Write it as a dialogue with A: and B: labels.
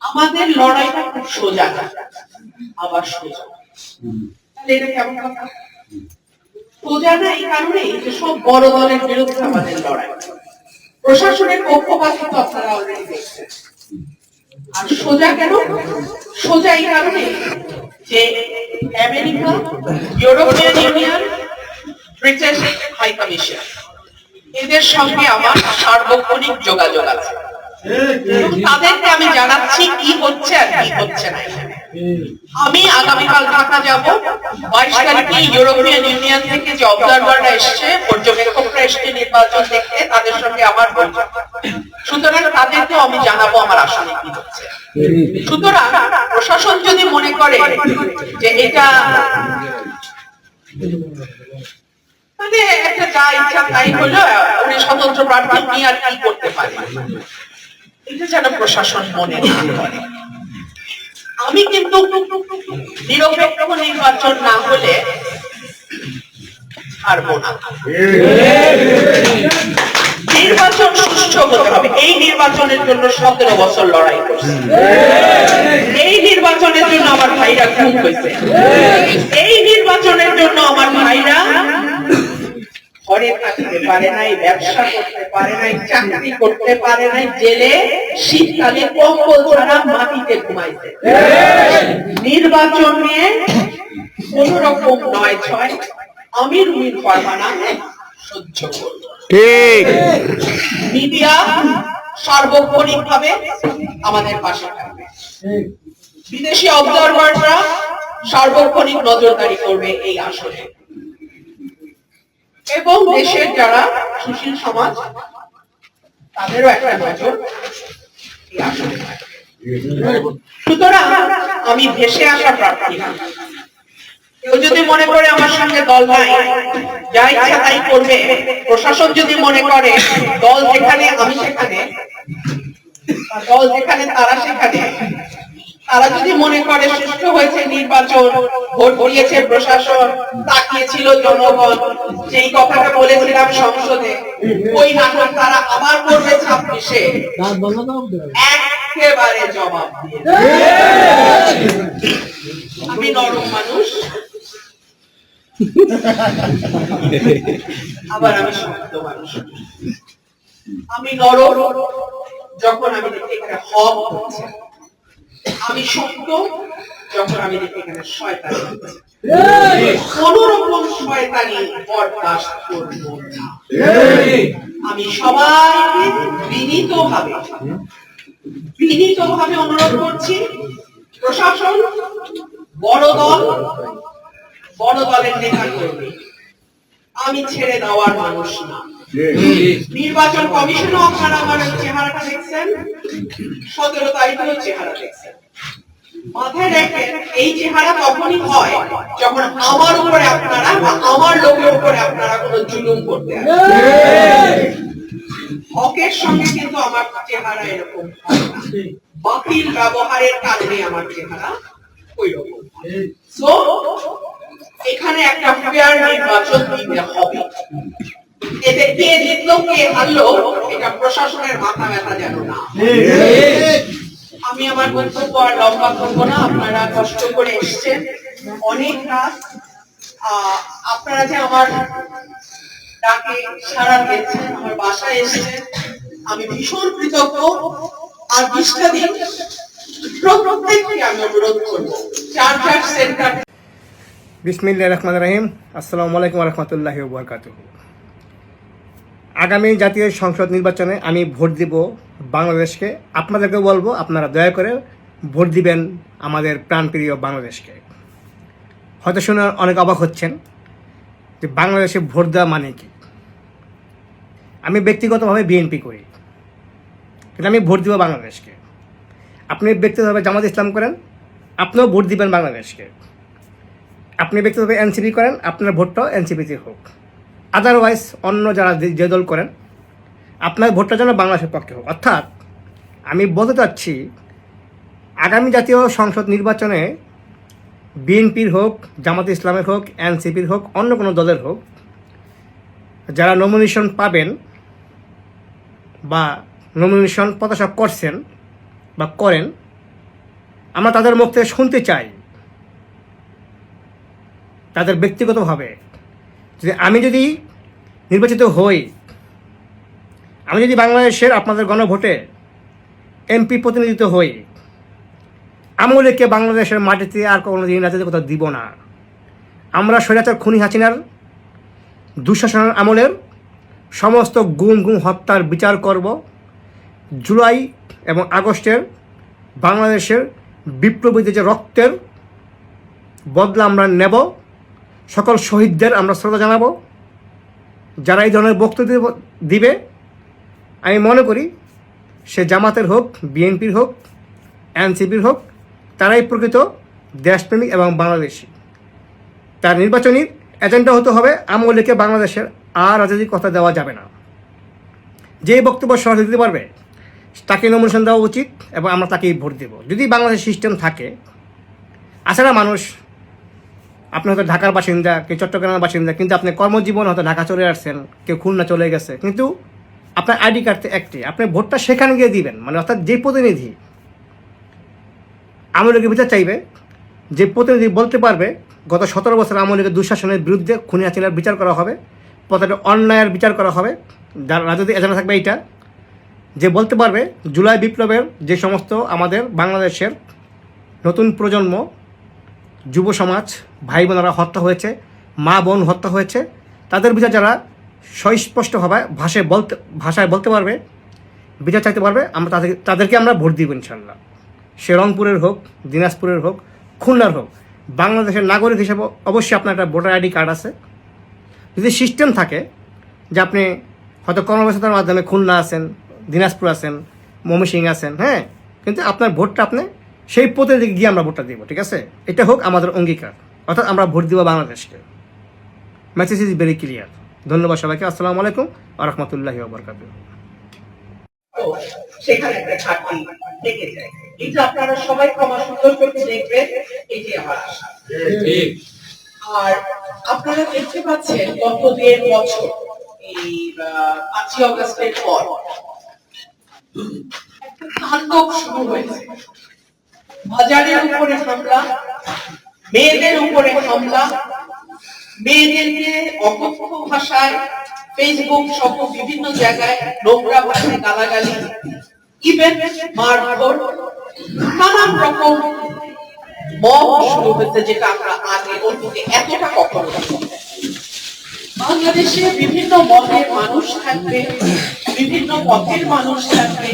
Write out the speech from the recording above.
A: আমাদের লড়াইটা খুব সোজা আবার সোজা। তাহলে এটা কেমন কথা? সোজা না এই কারণে যে সব বড় দলের বিরুদ্ধে আমাদের লড়াই। প্রশাসনের পক্ষপাতিত্ব আপনারা অলরেডি দেখছেন। আর সোজা কেন? সোজা এই কারণে যে America European Union British High Commission এদের সঙ্গে আমার সার্বক্ষণিক যোগাযোগ আছে। তাদেরকে আমি জানাচ্ছি কি হচ্ছে আর কি হচ্ছে না। আমি আগামীকাল ঢাকা যাব। বাইশ তারিখে ইউরোপিয়ান ইউনিয়ন থেকে যে অবজারভাররা এসছে, পর্যবেক্ষকরা এসছে নির্বাচন দেখতে, তাদের সঙ্গে আমার বৈঠক। সুতরাং তাদেরকেও আমি জানাব আমার আসলে কি হচ্ছে। সুতরাং প্রশাসন যদি মনে করে যে এটা একটা যা ইচ্ছা তাই হলো, উনি স্বতন্ত্র প্রার্থী আর কি করতে পারে? এটা যেন প্রশাসন মনে আমি কিন্তু নিরপেক্ষ নির্বাচন না হলে পারব না। নির্বাচন সুষ্ঠু হতে হবে। এই নির্বাচনের জন্য সতেরো বছর লড়াই করছে। এই নির্বাচনের জন্য আমার ভাইরা খুন হয়েছে। এই নির্বাচনের জন্য আমার ভাইরা ঘরে থাকতে পারে নাই ব্যবসা করতে পারে নাই চাকরি করতে পারে নাই জেলে শীতকালে কম্বল ছাড়া মাটিতে ঘুমাইছে। নির্বাচন নিয়ে কোন রকম নয় ছয় আমির উমির ফারমানা সহ্য করব।
B: ঠিক।
A: মিডিয়া সার্বক্ষণিক ভাবে আমাদের পাশে থাকবে। বিদেশি অবজারভাররা সার্বক্ষণিক নজরদারি করবে এই আসনে এবং দেশের যারা সুশীল সমাজ, তাদেরও একটা নজর। সুতরাং আমি ভেসে আসা প্রার্থী কেউ যদি মনে করে আমার সঙ্গে দল নাই, যা ইচ্ছা তাই করবে প্রশাসন যদি মনে করে দল যেখানে, আমি সেখানে দল যেখানে, তারা সেখানে তারা যদি মনে করে সুষ্ঠু হয়েছে নির্বাচন, ভোট দিয়েছে প্রশাসন, তাকিয়েছিল জনগণ। যেই কথাটা বলেছিলাম সংসদে, ওই নাটক তারা আবার করবে ছাব্বিশে। একেবারে জবাব আমি নরম মানুষ। আবার আমি শক্ত মানুষ। আমি নরম। যখন আমি দেখি এখানে হক হচ্ছে আমি শক্ত যখন আমি দেখি এখানে শয়তানি কোন রকম শয়তানি বরদাস্ত করব না। আমি সবাইকে বিনীত ভাবে বিনীত ভাবে অনুরোধ করছি প্রশাসন বড় দল বড় দলের নেতা কর্মী আমি ছেড়ে দেওয়ার মানুষ না। নির্বাচন কমিশনও আপনারা আমার চেহারাটা দেখছেন। সতেরো তারিখেও চেহারা দেখছেন। মাথায় এই চেহারা তখনই আপনারা আমার লোকের উপরে আপনারা কোনো হকের সঙ্গে কিন্তু আমার চেহারা এরকম। বাতিল ব্যবহারের কারণে আমার চেহারা ওই রকম এখানে একটা নির্বাচন দিতে হবে। এতে কে জিতলো কে হারলো এটা প্রশাসনের মাথা ব্যথা যেন না আমি আমার বক্তব্য আর লম্বা করব না আপনারা কষ্ট করে এসছেন। অনেক রাত আপনারা যে আমার ডাকে সারা দিয়েছেন আমার বাসায় এসেছেন আমি ভীষণ কৃতজ্ঞ। আর বিশটা দিন প্রত্যেককে আমি অনুরোধ করব চার চার সেন্টার।
B: বিসমিল্লা রহমান রাহিম। আসসালামু আলাইকুম রহমতুল্লাহি বরকাত আগামী জাতীয় সংসদ নির্বাচনে আমি ভোট দিব বাংলাদেশকে। আপনাদেরকে বলব, আপনারা দয়া করে ভোট দিবেন আমাদের প্রাণপ্রিয় বাংলাদেশকে। হয়তো শুনে অনেক অবাক হচ্ছেন যে বাংলাদেশে ভোট দেওয়া মানে কি? আমি ব্যক্তিগতভাবে বিএনপি করি, কিন্তু আমি ভোট দিব বাংলাদেশকে। আপনি ব্যক্তিগতভাবে জামাত ইসলাম করেন, আপনিও ভোট দিবেন বাংলাদেশকে। আপনি ব্যক্তিগতভাবে এনসিপি করেন, আপনার ভোটটাও এনসিপিতে হোক। আদারওয়াইজ অন্য যারা যে- দল করেন, আপনার ভোটটা যেন বাংলাদেশের পক্ষে হোক। অর্থাৎ, আমি বলতে চাচ্ছি, আগামী জাতীয় সংসদ নির্বাচনে বিএনপির হোক, জামাত ইসলামের হোক, এনসিপির হোক, অন্য কোনো দলের হোক, যারা নমিনেশন পাবেন বা নমিনেশন প্রত্যাশা করছেন বা করেন, আমরা তাদের মুখ থেকে শুনতে চাই। তাদের ব্যক্তিগতভাবে। যে আমি যদি নির্বাচিত হই, আমি যদি বাংলাদেশের আপনাদের গণভোটে এমপি প্রতিনিধিত্ব হই আমলেকে বাংলাদেশের মাটিতে আর কোনো দিন রাজ্যতে কোথাও দিব না। আমরা স্বৈরাচার খুনি হাসিনার দুঃশাসনের আমলের সমস্ত গুম গুম হত্যার বিচার করব। জুলাই এবং আগস্টের বাংলাদেশের বিপ্লবীদের যে রক্তের বদলা আমরা নেব। সকল শহীদদের আমরা শ্রদ্ধা জানাব। যারা এই ধরনের বক্তব্য দিবে আমি মনে করি সে জামাতের হোক, বিএনপির হোক, এনসিপির হোক, তারাই প্রকৃত দেশপ্রেমিক এবং বাংলাদেশি। তার নির্বাচনী এজেন্ডা হতে হবে আমলিকে বাংলাদেশের আর রাজনৈতিক কথা দেওয়া যাবে না। যে বক্তব্য সহজে দিতে পারবে, তাকে নমিনেশন দেওয়া উচিত এবং আমরা তাকেই ভোট দেব। যদি বাংলাদেশ সিস্টেম থাকে আসলে মানুষ আপনি হয়তো ঢাকার বাসিন্দা, কেউ চট্টগ্রামের বাসিন্দা, কিন্তু আপনি কর্মজীবন হয়তো ঢাকা চলে আসছেন, কেউ খুলনা চলে গেছে, কিন্তু আপনার আইডি কার্ড একটি, আপনি ভোটটা সেখানে গিয়ে দিবেন মানে অর্থাৎ যে প্রতিনিধি আমলিকে বিচার চাইবে, যে প্রতিনিধি বলতে পারবে, গত সতেরো বছর আমলিকে দুঃশাসনের বিরুদ্ধে খুনি হাসিনার বিচার করা হবে প্রত্যেকটা অন্যায়ের বিচার করা হবে, যার রাজনৈতিক এজেন্ডা থাকবে এইটা, যে বলতে পারবে, জুলাই বিপ্লবের যে সমস্ত আমাদের বাংলাদেশের নতুন প্রজন্ম যুব সমাজ, ভাই বোনেরা হত্যা হয়েছে, মা বোন হত্যা হয়েছে, তাদের বিচার যারা সুস্পষ্টভাবে ভাষায় বলতে ভাষায় বলতে পারবে, বিচার চাইতে পারবে, আমরা তাদের তাদেরকে আমরা ভোট দিব ইনশাল্লাহ সে রংপুরের হোক, দিনাজপুরের হোক, খুলনার হোক, বাংলাদেশের নাগরিক হিসেবে অবশ্যই আপনার একটা ভোটার আইডি কার্ড আছে। যদি সিস্টেম থাকে যে আপনি হয়তো কর্মব্যস্ততার মাধ্যমে খুলনা আছেন, দিনাজপুর আছেন ময়মনসিং আছেন হ্যাঁ কিন্তু আপনার ভোটটা আপনি সেই প্রতিনিধি গিয়ে আমরা ভোটটা দিব, ঠিক আছে? এটা হোক আমাদের অঙ্গীকার। অর্থাৎ আমরা ভোট দিব বাংলাদেশকে। মেসেজ ইজ ভেরি ক্লিয়ার ধন্যবাদ সবাইকে। আসসালামু আলাইকুম আ রহমতুল্লাহি ওবরকাতুহ
A: তো সেখানে একটা ঘাটতি থেকে যায়। এটা আপনারা সবাই ক্ষমা সুন্দর চোখে দেখবেন যে আমার আশা। আর আপনারা দেখতে পাচ্ছেন গত দেড় বছর, এই পাঁচই অগস্টের পর শুরু হয়েছে। বাজারের উপরে হামলা, মেয়েদের উপরে হামলা, মেয়েদেরকে অকথ্য ভাষায় ফেসবুক সহ বিভিন্ন জায়গায় নোংরা ভাষায় গালাগালি ইভেন মারধর, নানান রকম মব শুরু হয়েছে যেটা আমরা আগে অন্যকে এতটা কখনো বাংলাদেশে বিভিন্ন মতের মানুষ থাকবে, বিভিন্ন পথের মানুষ থাকবে।